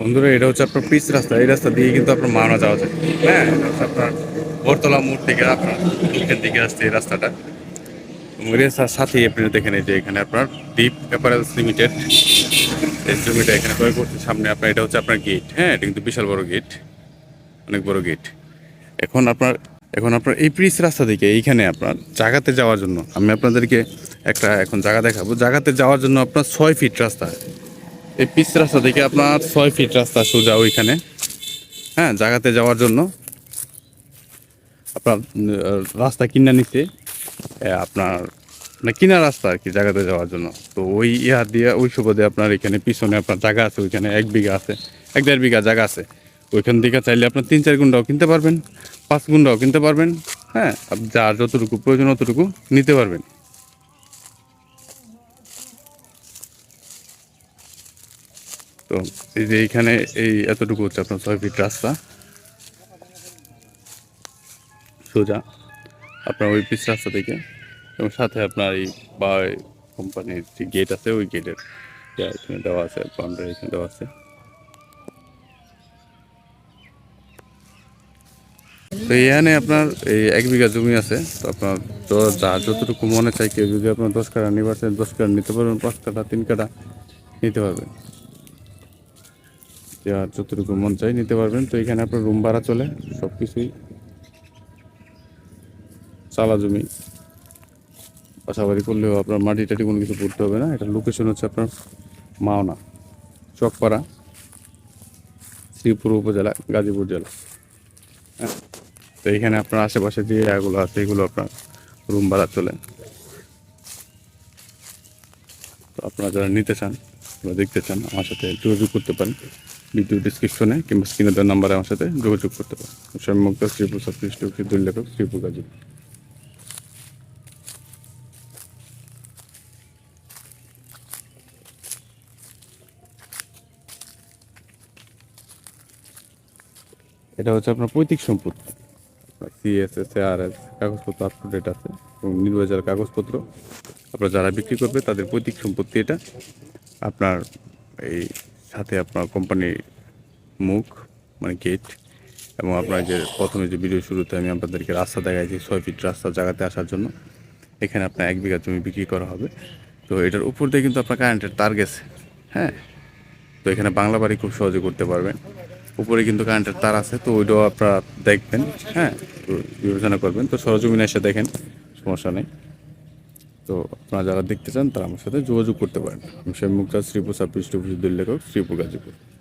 বন্ধুরা, এটা হচ্ছে আপনার পিচ রাস্তা। এই রাস্তা দিয়ে কিন্তু আপনার মাওনা যাওয়া যায়। হ্যাঁ আপনার বরতলা মোড় থেকে আপনার দিকে আসছে এই রাস্তাটা। সাথেই আপনি দেখেন, এই যে এখানে আপনার ডিপ অ্যাপারেলস লিমিটেড জমিটা এখানে ক্রয় করছে, সামনে আপনার এটা হচ্ছে আপনার গেট হ্যাঁ এটা কিন্তু বিশাল বড় গেট অনেক বড় গেট এখন আপনার এখন আপনার এই পিচ রাস্তা থেকে এইখানে আপনার জায়গাতে যাওয়ার জন্য, আমি আপনাদেরকে একটা এখন জায়গা দেখাবো। জায়গাতে যাওয়ার জন্য আপনার ছয় ফিট রাস্তা। এই পিচ রাস্তা থেকে আপনার ছয় ফিট রাস্তা সোজা ওইখানে। হ্যাঁ জায়গাতে যাওয়ার জন্য। আপনার রাস্তা কিনা নিতে আপনার মানে কিনা রাস্তা আর কি জায়গাতে যাওয়ার জন্য। তো ওই ইয়া দিয়ে, ওই সুবাদে আপনার এখানে পিছনে আপনার জায়গা আছে, ওইখানে এক বিঘা আছে, এক দেড় বিঘা জায়গা আছে। ওইখান থেকে চাইলে আপনার তিন চার গুন্ডাও কিনতে পারবেন, পাঁচ গুন্ডাও কিনতে পারবেন হ্যাঁ যার যতটুকু প্রয়োজন অতটুকু নিতে পারবেন। তো এই যে এইখানে এই এতটুকু হচ্ছে আপনার ছয় ফিট রাস্তা। সোজা আপনার ওই পিস রাস্তা থেকে এবং সাথে আপনার এই বা কোম্পানির যে গেট আছে, ওই গেটের এখানে দেওয়া আছে বাউন্ডারি এখানে দেওয়া আছে। তো এখানে আপনার এই এক বিঘা জমি আছে, তো আপনার যার যতটুকু মনে চাই, কেউ যদি আপনার দশ কাটা নিবার দশ কাটা নিতে পারবেন, পাঁচ কাটা তিন কাটা নিতে পারবেন। যার যতটুকু মন চাই নিতে পারবেন। তো এখানে আপনার রুম ভাড়া চলে সব কিছুই চালা জমি। বাসাবাড়ি করলেও আপনার মাটি টাটি কোনো কিছু করতে হবে না। এটা লোকেশন হচ্ছে আপনার মাওনা, চকপাড়া, শ্রীপুর উপজেলা, গাজীপুর জেলা। হ্যাঁ তো এখানে আপনার আশেপাশে যে এগুলো আছে, এগুলো আপনার রুম ভাড়া চলে। তো আপনারা যারা নিতে চান বা দেখতে চান, আমার সাথে যোগাযোগ করতে পারেন। ভিডিও ডিসক্রিপশনে কিংবা স্ক্রিনে দেওয়ার নাম্বারে আমার সাথে যোগাযোগ করতে পারেন। সম্মুক্ত শ্রীপুর সবকৃষ্ট দুই লেখক, শ্রীপুর গাজীপুর। এটা হচ্ছে আপনার পৈতৃক সম্পত্তি। সিএসএস এআরএস কাগজপত্র আপ টু ডেট আছে এবং নির্বাচনের কাগজপত্র আপনার যারা বিক্রি করবে, তাদের পৈতৃক সম্পত্তি এটা। আপনার এই সাথে আপনার কোম্পানির মুখ মানে গেট এবং আপনার যে প্রথমে যে ভিডিও শুরুতে আমি আপনাদেরকে রাস্তা দেখাইছি, ছয় ফিট রাস্তা জায়গাতে আসার জন্য। এখানে আপনার এক বিঘা জমি বিক্রি করা হবে। তো এটার উপর দিয়ে কিন্তু আপনার কারেন্টের তার গেছে হ্যাঁ? তো এখানে বাংলা বাড়ি খুব সহজে করতে পারবেন। উপরে কিন্তু কারেন্টের তার আছে, তো ওইটাও আপনারা দেখবেন হ্যাঁ? বিবেচনা করবেন। তো সরজমিনে এসে দেখেন, সমস্যা নেই। তো আপনারা যারা দেখতে চান তারা আমার সাথে যোগাযোগ করতে পারেন। আমি শেখ মুক্তা শ্রীপুর সাব পৃষ্ঠ লেখক, শ্রীপুর গাজীপুর।